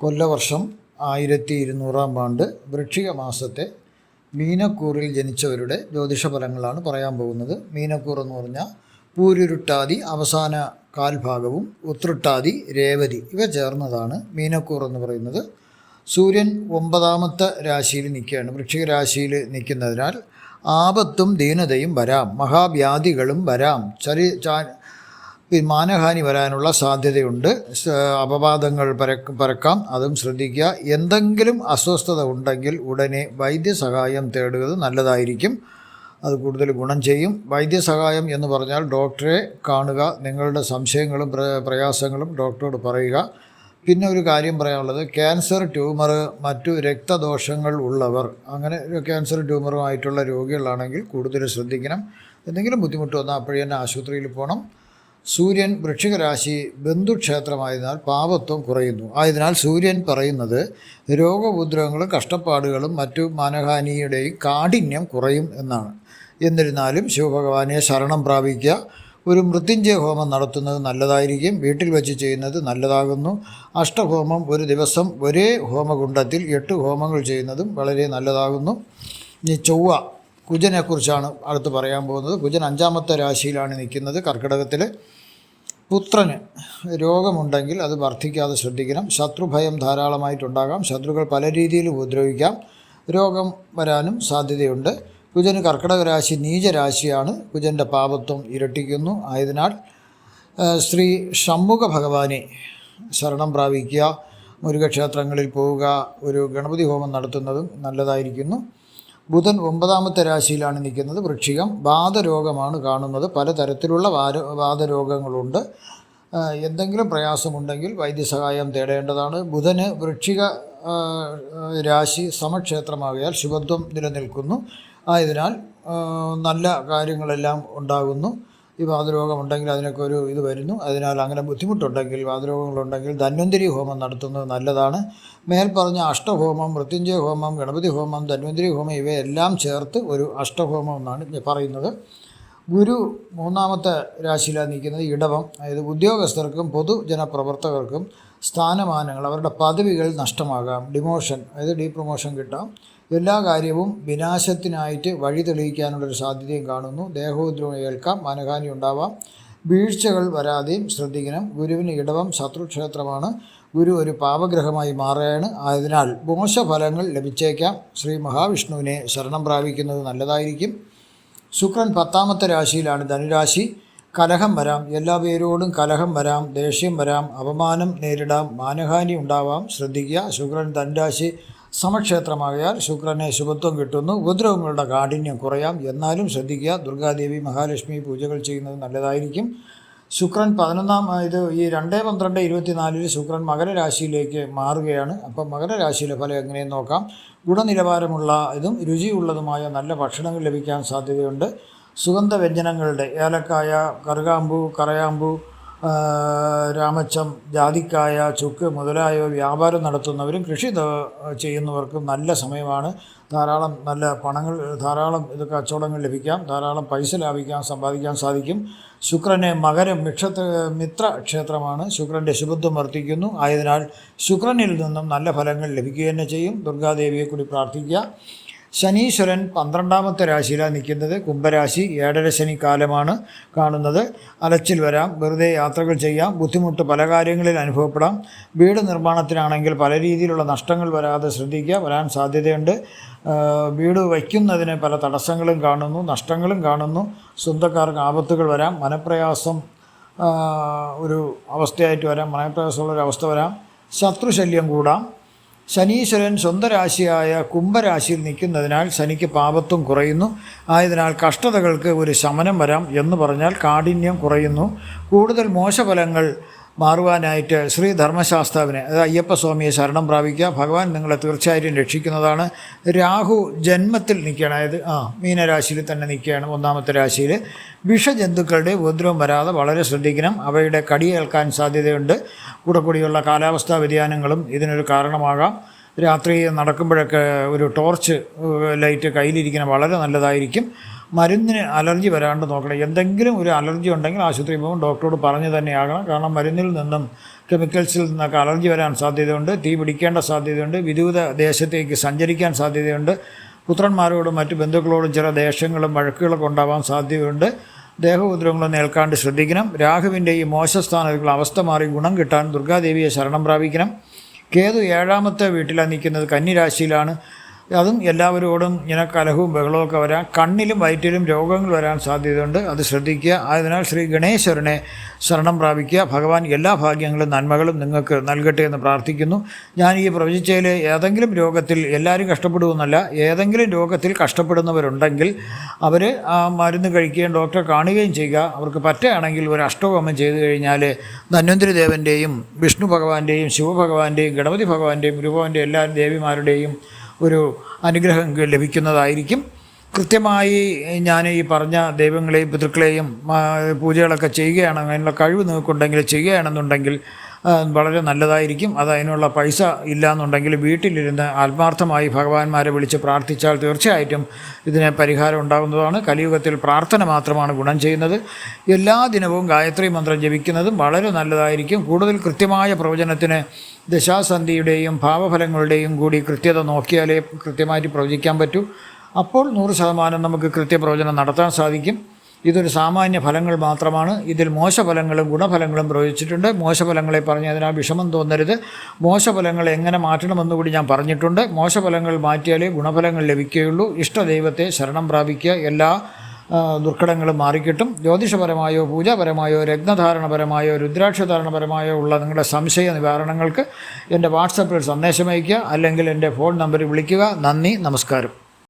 കൊല്ലവർഷം ആയിരത്തി ഇരുന്നൂറാം ആണ്ട് വൃക്ഷിക മാസത്തെ മീനക്കൂറിൽ ജനിച്ചവരുടെ ജ്യോതിഷ ഫലങ്ങളാണ് പറയാൻ പോകുന്നത്. മീനക്കൂർ എന്ന് പറഞ്ഞാൽ പൂരുരുട്ടാതി അവസാന കാൽഭാഗവും ഉത്രട്ടാതി രേവതി ഇവ ചേർന്നതാണ് മീനക്കൂർ എന്ന് പറയുന്നത്. സൂര്യൻ ഒമ്പതാമത്തെ രാശിയിൽ നിൽക്കുകയാണ്. വൃക്ഷിക രാശിയിൽ നിൽക്കുന്നതിനാൽ ആപത്തും ദീനതയും വരാം. മഹാവ്യാധികളും വരാം. ചെറിയ ചാ ഈ മാനഹാനി വരാനുള്ള സാധ്യതയുണ്ട്. അപവാദങ്ങൾ പരക്ക പരക്കാം. അതും ശ്രദ്ധിക്കുക. എന്തെങ്കിലും അസ്വസ്ഥത ഉണ്ടെങ്കിൽ ഉടനെ വൈദ്യസഹായം തേടുന്നത് നല്ലതായിരിക്കും. അത് കൂടുതൽ ഗുണം ചെയ്യും. വൈദ്യസഹായം എന്ന് പറഞ്ഞാൽ ഡോക്ടറെ കാണുക നിങ്ങളുടെ സംശയങ്ങളും പ്രയാസങ്ങളും ഡോക്ടറോട് പറയുക. പിന്നെ ഒരു കാര്യം പറയാനുള്ളത് ക്യാൻസർ ട്യൂമർ മറ്റു രക്തദോഷങ്ങൾ ഉള്ളവർ അങ്ങനെ ക്യാൻസർ ട്യൂമറുമായിട്ടുള്ള രോഗികളാണെങ്കിൽ കൂടുതൽ ശ്രദ്ധിക്കണം. എന്തെങ്കിലും ബുദ്ധിമുട്ട് വന്നാൽ അപ്പോഴേ തന്നെ ആശുപത്രിയിൽ പോകണം. സൂര്യൻ വൃക്ഷികരാശി ബന്ധുക്ഷേത്രമായതിനാൽ പാപത്വം കുറയുന്നു. ആയതിനാൽ സൂര്യൻ പറയുന്നത് രോഗോപദ്രവങ്ങളും കഷ്ടപ്പാടുകളും മറ്റു മാനഹാനിയുടെയും കാഠിന്യം കുറയും എന്നാണ്. എന്നിരുന്നാലും ശിവഭഗവാനെ ശരണം പ്രാപിക്കുക. ഒരു മൃത്യുഞ്ജയ ഹോമം നടത്തുന്നത് നല്ലതായിരിക്കും. വീട്ടിൽ വെച്ച് ചെയ്യുന്നത് നല്ലതാകുന്നു. അഷ്ടഹോമം ഒരു ദിവസം ഒരേ ഹോമകുണ്ടത്തിൽ എട്ട് ഹോമങ്ങൾ ചെയ്യുന്നതും വളരെ നല്ലതാകുന്നു. ഇനി ചൊവ്വ. കുജനെക്കുറിച്ചാണ് അടുത്ത് പറയാൻ പോകുന്നത്. കുജൻ അഞ്ചാമത്തെ രാശിയിലാണ് നിൽക്കുന്നത്. കർക്കിടകത്തിൽ പുത്രന് രോഗമുണ്ടെങ്കിൽ അത് വർദ്ധിക്കാതെ ശ്രദ്ധിക്കണം. ശത്രുഭയം ധാരാളമായിട്ടുണ്ടാകാം. ശത്രുക്കൾ പല രീതിയിൽ ഉപദ്രവിക്കാം. രോഗം വരാനും സാധ്യതയുണ്ട്. കുജന് കർക്കിടക രാശി നീചരാശിയാണ് കുജന്റെ പാപത്വം ഇരട്ടിക്കുന്നു. ആയതിനാൽ ശ്രീ ഷൺമുഖ ഭഗവാനെ ശരണം പ്രാപിക്കുക. മുരുകക്ഷേത്രങ്ങളിൽ പോവുക. ഒരു ഗണപതി ഹോമം നടത്തുന്നതും നല്ലതായിരിക്കുന്നു. ബുധൻ ഒമ്പതാമത്തെ രാശിയിലാണ് നിൽക്കുന്നത്. വൃക്ഷികം വാതരോഗമാണ് കാണുന്നത്. പലതരത്തിലുള്ള വാര വാതരോഗങ്ങളുണ്ട് എന്തെങ്കിലും പ്രയാസമുണ്ടെങ്കിൽ വൈദ്യസഹായം തേടേണ്ടതാണ്. ബുധന് ആ, രാശി സമക്ഷേത്രമാകിയാൽ ശുഭത്വം നിലനിൽക്കുന്നു. ആയതിനാൽ നല്ല കാര്യങ്ങളെല്ലാം ഉണ്ടാകുന്നു. ഈ വാതരോഗമുണ്ടെങ്കിൽ അതിനൊക്കെ ഒരു ഇത് വരുന്നു. അതിനാൽ അങ്ങനെ ബുദ്ധിമുട്ടുണ്ടെങ്കിൽ വാതരോഗങ്ങളുണ്ടെങ്കിൽ ധന്വന്തിരി ഹോമം നടത്തുന്നത് നല്ലതാണ്. മേൽപ്പറഞ്ഞ പറഞ്ഞ അഷ്ടഹോമം മൃത്യുഞ്ജയ ഹോമം ഗണപതി ഹോമം ധന്വന്തിരി ഹോമം ഇവയെല്ലാം ചേർത്ത് ഒരു അഷ്ടഹോമം എന്നാണ് പറയുന്നത്. ഗുരു മൂന്നാമത്തെ രാശിയിലാണ് നിൽക്കുന്നത് ഇടവം. അതായത് ഉദ്യോഗസ്ഥർക്കും പൊതുജനപ്രവർത്തകർക്കും സ്ഥാനമാനങ്ങൾ അവരുടെ പദവികൾ നഷ്ടമാകാം. ഡിമോഷൻ അതായത് ഡീ പ്രൊമോഷൻ കിട്ടാം. എല്ലാ കാര്യവും വിനാശത്തിനായിട്ട് വഴി തെളിയിക്കാനുള്ളൊരു സാധ്യതയും കാണുന്നു. ദേഹോദ്രവം ഏൽക്കാം മാനഹാനി ഉണ്ടാവാം. വീഴ്ചകൾ വരാതെയും ശ്രദ്ധിക്കണം. ഗുരുവിന് ഇടവം ശത്രുക്ഷേത്രമാണ് ഗുരു ഒരു പാപഗ്രഹമായി മാറുകയാണ്. ആയതിനാൽ മോശഫലങ്ങൾ ലഭിച്ചേക്കാം. ശ്രീ മഹാവിഷ്ണുവിനെ ശരണം പ്രാപിക്കുന്നത് നല്ലതായിരിക്കും. ശുക്രൻ പത്താമത്തെ രാശിയിലാണ് ധനുരാശി. കലഹം വരാം. എല്ലാ പേരോടും കലഹം വരാം ദേഷ്യം വരാം അപമാനം നേരിടാം മാനഹാനി ഉണ്ടാവാം. ശ്രദ്ധിക്കുക ശുക്രൻ ധനുരാശി സമക്ഷേത്രമാകയാൽ ശുക്രനെ ശുഭത്വം കിട്ടുന്നു. ഉപദ്രവങ്ങളുടെ കാഠിന്യം കുറയാം. എന്നാലും ശ്രദ്ധിക്കുക ദുർഗാദേവി മഹാലക്ഷ്മി പൂജകൾ ചെയ്യുന്നത് നല്ലതായിരിക്കും. ശുക്രൻ പതിനൊന്നാം ഇത് ഈ രണ്ട് പന്ത്രണ്ട് ഇരുപത്തിനാലിൽ ശുക്രൻ മകരരാശിയിലേക്ക് മാറുകയാണ്. അപ്പം മകരരാശിയിലെ ഫലം എങ്ങനെയെന്ന് നോക്കാം. ഗുണനിലവാരമുള്ള ഇതും രുചിയുള്ളതുമായ നല്ല ഭക്ഷണങ്ങൾ ലഭിക്കാൻ സാധ്യതയുണ്ട്. സുഗന്ധവ്യഞ്ജനങ്ങളുടെ ഏലക്കായ കറുകാമ്പു കറയാമ്പു രാമച്ചം ജാതിക്കായ ചുക്ക് മുതലായവ വ്യാപാരം നടത്തുന്നവരും കൃഷി ചെയ്യുന്നവർക്കും നല്ല സമയമാണ്. ധാരാളം നല്ല പണങ്ങൾ ധാരാളം ഇത് കച്ചവടങ്ങൾ ലഭിക്കാം. ധാരാളം പൈസ ലാഭിക്കാൻ സമ്പാദിക്കാൻ സാധിക്കും. ശുക്രനെ മകരം മിക്ഷത്ര മിത്ര ക്ഷേത്രമാണ്. ശുക്രന്റെ ശുഭത്വം വർദ്ധിക്കുന്നു. ആയതിനാൽ ശുക്രനിൽ നിന്നും നല്ല ഫലങ്ങൾ ലഭിക്കുക തന്നെ ചെയ്യും. ദുർഗാദേവിയെ കൂടി പ്രാർത്ഥിക്കുക. ശനീശ്വരൻ പന്ത്രണ്ടാമത്തെ രാശിയിലാണ് നിൽക്കുന്നത്. കുംഭരാശി ഏഴര ശനി കാലമാണ് കാണുന്നത്. അലച്ചിൽ വരാം. വെറുതെ യാത്രകൾ ചെയ്യാം. ബുദ്ധിമുട്ട് പല കാര്യങ്ങളിൽ അനുഭവപ്പെടാം. വീട് നിർമ്മാണത്തിനാണെങ്കിൽ പല രീതിയിലുള്ള നഷ്ടങ്ങൾ വരാതെ ശ്രദ്ധിക്കുക. വരാൻ സാധ്യതയുണ്ട്. വീട് വയ്ക്കുന്നതിന് പല തടസ്സങ്ങളും കാണുന്നു. നഷ്ടങ്ങളും കാണുന്നു. സ്വന്തക്കാർക്ക് ആപത്തുകൾ വരാം. മനപ്രയാസം ഒരു അവസ്ഥയായിട്ട് വരാം. മനപ്രയാസമുള്ളൊരു അവസ്ഥ വരാം. ശത്രുശല്യം കൂടാം. ശനീശ്വരൻ സ്വന്തം രാശിയായ കുംഭരാശിയിൽ നിൽക്കുന്നതിനാൽ ശനിക്ക് പാപത്വം കുറയുന്നു. ആയതിനാൽ കഷ്ടതകൾക്ക് ഒരു ശമനം വരാം എന്ന് പറഞ്ഞാൽ കാഠിന്യം കുറയുന്നു. കൂടുതൽ മോശഫലങ്ങൾ മാറുവാനായിട്ട് ശ്രീ ധർമ്മശാസ്താവിനെ അതായത് അയ്യപ്പസ്വാമിയെ ശരണം പ്രാപിക്കുക ഭഗവാൻ നിങ്ങളെ തീർച്ചയായിട്ടും രക്ഷിക്കുന്നതാണ്. രാഹു ജന്മത്തിൽ നിൽക്കുകയാണ്. അതായത് ആ മീനരാശിയിൽ തന്നെ നിൽക്കുകയാണ് ഒന്നാമത്തെ രാശിയിൽ. വിഷജന്തുക്കളുടെ ഉപദ്രവം വരാതെ വളരെ ശ്രദ്ധിക്കണം. അവയുടെ കടിയേൽക്കാൻ സാധ്യതയുണ്ട്. കൂടെ കൂടിയുള്ള കാലാവസ്ഥാ വ്യതിയാനങ്ങളും ഇതിനൊരു കാരണമാകാം. രാത്രി നടക്കുമ്പോഴൊക്കെ ഒരു ടോർച്ച് ലൈറ്റ് കയ്യിലിരിക്കുന്നത് വളരെ നല്ലതായിരിക്കും. മരുന്നിന് അലർജി വരാണ്ട് നോക്കണം എന്തെങ്കിലും ഒരു അലർജി ഉണ്ടെങ്കിൽ ആശുപത്രി പോകുമ്പോൾ ഡോക്ടറോട് പറഞ്ഞു തന്നെയാകണം. കാരണം മരുന്നിൽ നിന്നും കെമിക്കൽസിൽ നിന്നൊക്കെ അലർജി വരാൻ സാധ്യതയുണ്ട്. തീ പിടിക്കേണ്ട സാധ്യതയുണ്ട്. വിദൂത ദേശത്തേക്ക് സഞ്ചരിക്കാൻ സാധ്യതയുണ്ട്. പുത്രന്മാരോടും മറ്റ് ബന്ധുക്കളോടും ചില ദേഷ്യങ്ങളും വഴക്കുകളൊക്കെ ഉണ്ടാവാൻ സാധ്യതയുണ്ട്. ദേഹോദ്രവങ്ങളും ഏൽക്കാണ്ട് ശ്രദ്ധിക്കണം. രാഹുവിന്റെ ഈ മോശസ്ഥാനത്തുള്ള അവസ്ഥ മാറി ഗുണം കിട്ടാൻ ദുർഗാദേവിയെ ശരണം പ്രാപിക്കണം. കേതു ഏഴാമത്തെ വീട്ടിലാണ് നിൽക്കുന്നത് കന്നിരാശിയിലാണ്. അതും എല്ലാവരോടും ഇങ്ങനെ കലഹവും ബഹളവും ഒക്കെ വരാം കണ്ണിലും വയറ്റിലും രോഗങ്ങൾ വരാൻ സാധ്യതയുണ്ട്. അത് ശ്രദ്ധിക്കുക. അതിനാൽ ശ്രീ ഗണേശ്വരനെ ശരണം പ്രാപിക്കുക. ഭഗവാൻ എല്ലാ ഭാഗ്യങ്ങളും നന്മകളും നിങ്ങൾക്ക് നൽകട്ടെ എന്ന് പ്രാർത്ഥിക്കുന്നു. ഞാൻ ഈ പ്രവചിച്ചതിൽ ഏതെങ്കിലും രോഗത്തിൽ എല്ലാവരും കഷ്ടപ്പെടുമെന്നല്ല ഏതെങ്കിലും രോഗത്തിൽ കഷ്ടപ്പെടുന്നവരുണ്ടെങ്കിൽ അവർ ആ മരുന്ന് കഴിക്കുകയും ഡോക്ടറെ കാണുകയും ചെയ്യുക. അവർക്ക് പറ്റുകയാണെങ്കിൽ ഒരു അഷ്ടോകമം ചെയ്തു കഴിഞ്ഞാൽ ധന്വന്തിരി ദേവന്റെയും വിഷ്ണു ഭഗവാന്റെയും ശിവഭഗവാന്റെയും ഗണപതി ഭഗവാന്റെയും ഗുരുഭവന്റെയും എല്ലാ ദേവിമാരുടെയും ഒരു അനുഗ്രഹം ലഭിക്കുന്നതായിരിക്കും. കൃത്യമായി ഞാൻ ഈ പറഞ്ഞ ദൈവങ്ങളെയും പിതൃക്കളെയും പൂജകളൊക്കെ ചെയ്യുകയാണ്. അതിനുള്ള കഴിവ് നിങ്ങൾക്കുണ്ടെങ്കിൽ ചെയ്യുകയാണെന്നുണ്ടെങ്കിൽ വളരെ നല്ലതായിരിക്കും. അത് അതിനുള്ള പൈസ ഇല്ലയെന്നുണ്ടെങ്കിൽ വീട്ടിലിരുന്ന് ആത്മാർത്ഥമായി ഭഗവാന്മാരെ വിളിച്ച് പ്രാർത്ഥിച്ചാൽ തീർച്ചയായിട്ടും ഇതിന് പരിഹാരം ഉണ്ടാകുന്നതാണ്. കലിയുഗത്തിൽ പ്രാർത്ഥന മാത്രമാണ് ഗുണം ചെയ്യുന്നത്. എല്ലാ ദിനവും ഗായത്രി മന്ത്രം ജപിക്കുന്നതും വളരെ നല്ലതായിരിക്കും. കൂടുതൽ കൃത്യമായ പ്രവചനത്തിന് ദശാസന്ധിയുടെയും ഭാവഫലങ്ങളുടെയും കൂടി കൃത്യത നോക്കിയാലേ കൃത്യമായിട്ട് പ്രവചിക്കാൻ പറ്റൂ. അപ്പോൾ നൂറ് ശതമാനം നമുക്ക് കൃത്യപ്രവചനം നടത്താൻ സാധിക്കും. ഇതൊരു സാമാന്യ ഫലങ്ങൾ മാത്രമാണ്. ഇതിൽ മോശഫലങ്ങളും ഗുണഫലങ്ങളും പ്രവചിച്ചിട്ടുണ്ട്. മോശഫലങ്ങളെ പറഞ്ഞ് അതിനാ വിഷമം തോന്നരുത്. മോശഫലങ്ങൾ എങ്ങനെ മാറ്റണമെന്ന് കൂടി ഞാൻ പറഞ്ഞിട്ടുണ്ട്. മോശഫലങ്ങൾ മാറ്റിയാലേ ഗുണഫലങ്ങൾ ലഭിക്കുകയുള്ളൂ. ഇഷ്ടദൈവത്തെ ശരണം പ്രാപിക്കുക. എല്ലാ ദുർഘടങ്ങളും മാറിക്കിട്ടും. ജ്യോതിഷപരമായോ പൂജാപരമായോ രത്നധാരണപരമായോ രുദ്രാക്ഷധാരണപരമായോ ഉള്ള നിങ്ങളുടെ സംശയ നിവാരണങ്ങൾക്ക് എന്റെ വാട്സപ്പിൽ സന്ദേശം അയയ്ക്കുക. അല്ലെങ്കിൽ എന്റെ ഫോൺ നമ്പറിൽ വിളിക്കുക. നന്ദി. നമസ്കാരം.